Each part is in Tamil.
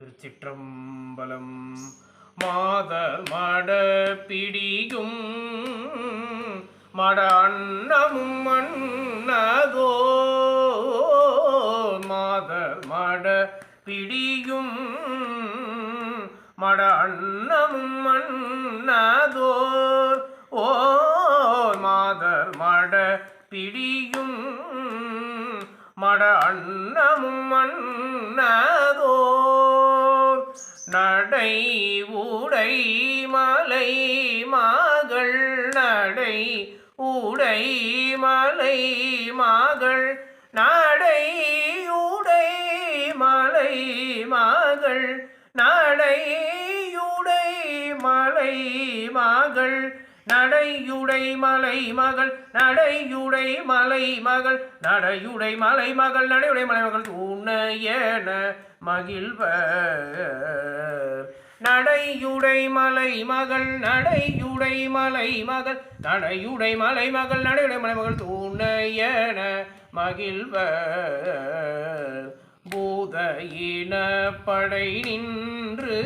திருச்சிற்றம்பலம் மாத மட பிடியும் மட அன்னமும் மன்னதோ மாத மட பிடியும் மட அன்னமும் மன்னதோர் ஓ மாத மட பிடியும் மட அன்னமும் மன்னதோர் நடை உடை மலை மாகள் நடை உடை மலை மாகள் நடை உடை மலை மாகள் நடை நடையுடை மலை மாகள் நடையுடை மலை மகள் நடையுடை மலை மகள் நடையுடை மலை மகள் நடையுடை மலை மகள் உன்னையன மகிழ்வர். நடையுடை மலை மகள் நடையுடை மலை மகள் நடையுடை மலை மகள் நடையுடை மலை மகள் துணையன மகிழ்வர். பூத இனப்படை நின்று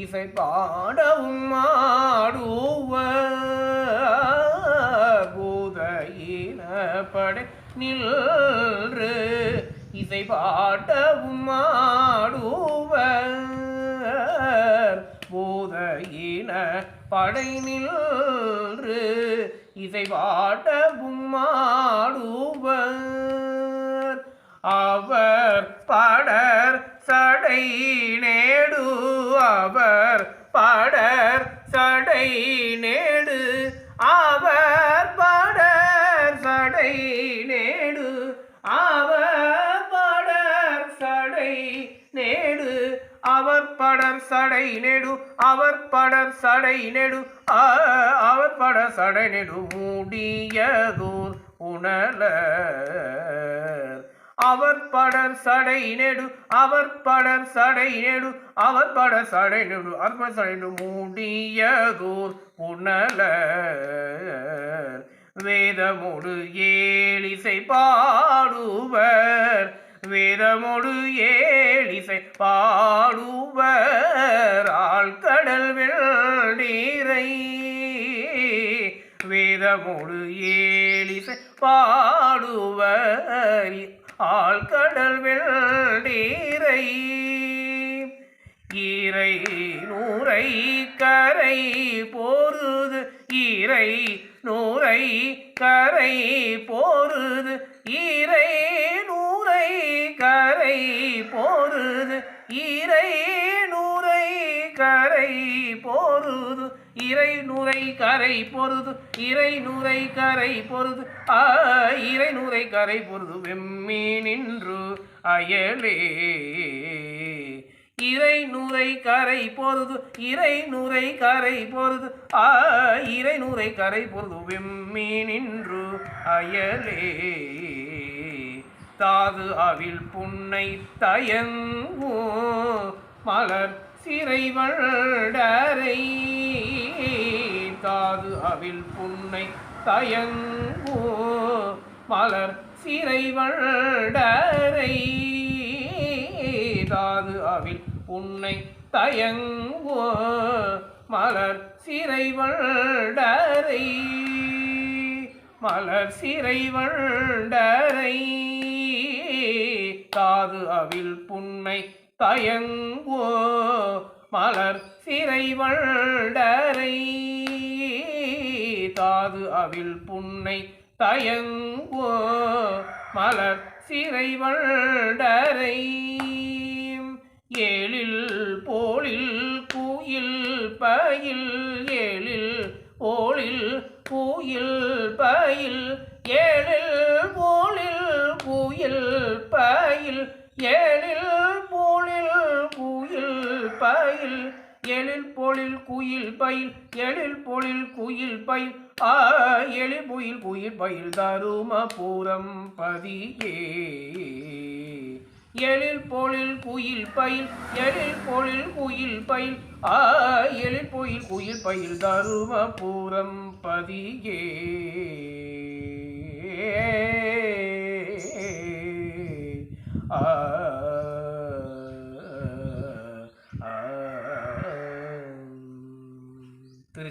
இசை பாடவும் ஆடுவர் பூத இனப்படை நின்று இசை பாடவும் ஆடுவர் பூத படை நின்று இசை பாடவும் ஆடுவர். அவர் படர் சடை நேடு அவர் படர் சடை நேடு அவர் படர் சடை நேடு அவர் படர் சடை நேடு அவர் படர் சடை நெடு அவர் படர் சடை நெடு அவர் படர் சடை நெடு மூடியதூர் உணலர். அவர் படர் சடை நெடு அவர் படர் சடை நெடு அவர் படர் சடை நெடு அற்ப சடை மூடிய மூடியதோர் புனல வேதமோடு ஏழிசை பாடுவர் வேதமோடு ஏழிசை பாடுவர். ஆழ்கடல் வெள்ளீரை வேதமோடு ஏழிசை பாடுவர். ஆழ்கடல் வெள்ளீரை ஈரை நூரை கரை போருது. ஈரை நூரை கரை போ கரை பொருது இறை நுரை கரை பொருது இறை நுரை கரை பொருது ஆ இறை நுரை கரை பொருது வெம்மி நின்று அயலே. இறை நுரை கரை பொருது இறை நுரை கரை பொருது ஆ இறை நுரை கரை பொருது வெம்மி நின்று அயலே. தாது அவில் புன்னை தயங்கும் மலர் சிறை தாது அவில் புன்னை தயங்கோ. மலர் சிறை வண்டரை தாது அவில் புன்னை தயங்கோ. மலர் சிறை மலர் சிறைவண்டரை தாது அவில் புன்னை தயங்குவோ மலர் சிறை வண்டரை. தாது அவில் புன்னை தயங்குவோ மலர் சிறை வண்டரை. ஏழில் போலில் கூயில் பயில் ஏழில் போலில் கூயில் பயில் ஏழில் போ பயில் எழில் பொழில் குயில் பயில் ஆ எழில் புயில் குயில் பயில் தரும பூரம் பதியே. எழில் பொழில் குயில் பயில் எழில் பொழில் குயில் பயில் ஆ எழில் பொயில் குயில் பயில் தருமபுரம் பதியே.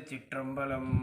திருச்சிற்றம்பலம்